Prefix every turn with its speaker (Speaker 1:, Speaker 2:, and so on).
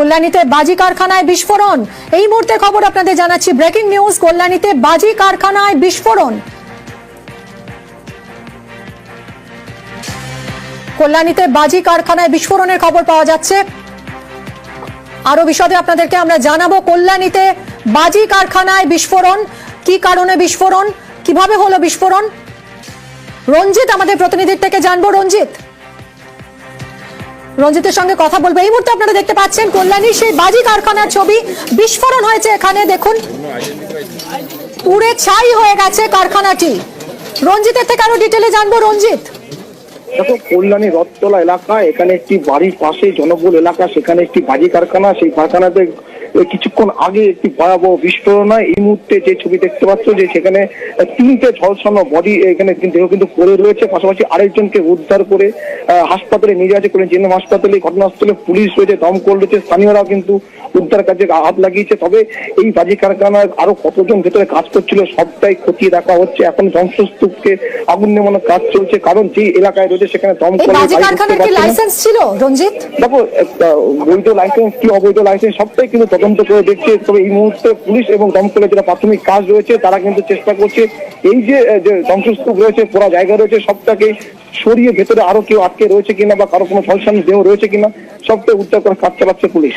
Speaker 1: কল্যাণীতে বাজি কারখানায় বিস্ফোরণ। এই মুহূর্তে খবর আপনাদের জানাচ্ছি ব্রেকিং নিউজ, কল্যাণীতে বাজি কারখানায় বিস্ফোরণ। কল্যাণীতে বাজি কারখানায় বিস্ফোরণের খবর পাওয়া যাচ্ছে। আরও বিশদে আপনাদেরকে আমরা জানাব কল্যাণীতে বাজি কারখানায় বিস্ফোরণ। কি কারণে বিস্ফোরণ? কীভাবে হলো বিস্ফোরণ? রঞ্জিত আমাদের প্রতিনিধির থেকে জানব। রঞ্জিত। রঞ্জিতের সঙ্গে কথা বলব। এই মুহূর্তে আপনারা দেখতে পাচ্ছেন কল্যাণীর সেই বাজি কারখানার ছবি বিস্ফোরণ হয়েছে এখানে। দেখুন পুড়ে ছাই হয়ে গেছে কারখানাটি। রঞ্জিতের থেকে আরও ডিটেলে জানব। রঞ্জিত।
Speaker 2: দেখো, কল্যাণী রথতলা এলাকা, এখানে একটি বাড়ির পাশে জনবহুল এলাকা, সেখানে একটি বাজি কারখানা, সেই কারখানাতে কিছুক্ষণ আগে একটি ভয়াবহ বিস্ফোরণ হয় এই মুহূর্তে যে ছবি দেখতে পাচ্ছ যে সেখানে তিনটে ঝলসানো বডি এখানে দেহ কিন্তু পড়ে রয়েছে পাশাপাশি আরেকজনকে উদ্ধার করে হাসপাতালে নিয়ে যাচ্ছে করে জেএনএম হাসপাতালে ঘটনাস্থলে পুলিশ রয়েছে দমকল রয়েছে স্থানীয়রাও কিন্তু উদ্ধার কাজে হাত লাগিয়েছে। তবে এই বাজি কারখানায় আরও কতজন ভেতরে কাজ করছিল সবটাই খতিয়ে দেখা হচ্ছে। এখন ধ্বংসস্তূপকে আগুন নেমানোর কাজ চলছে। কারণ যে এলাকায় রয়েছে সেখানে।
Speaker 1: লাইসেন্স ছিল রঞ্জিত?
Speaker 2: দেখো বৈধ লাইসেন্স কি অবৈধ লাইসেন্স সবটাই কিন্তু তদন্ত করে দেখছে। তবে এই মুহূর্তে পুলিশ এবং দমকলের যেটা প্রাথমিক কাজ রয়েছে, তারা কিন্তু চেষ্টা করছে। এই যে ধ্বংসস্তূপ রয়েছে, পোড়া জায়গা রয়েছে, সবটাকে সরিয়ে ভেতরে আরও কেউ আটকে রয়েছে কিনা বা কারও কোনো ফলসান দেহ রয়েছে কিনা, সবটাই উদ্ধার করে কাজ চালাচ্ছে পুলিশ।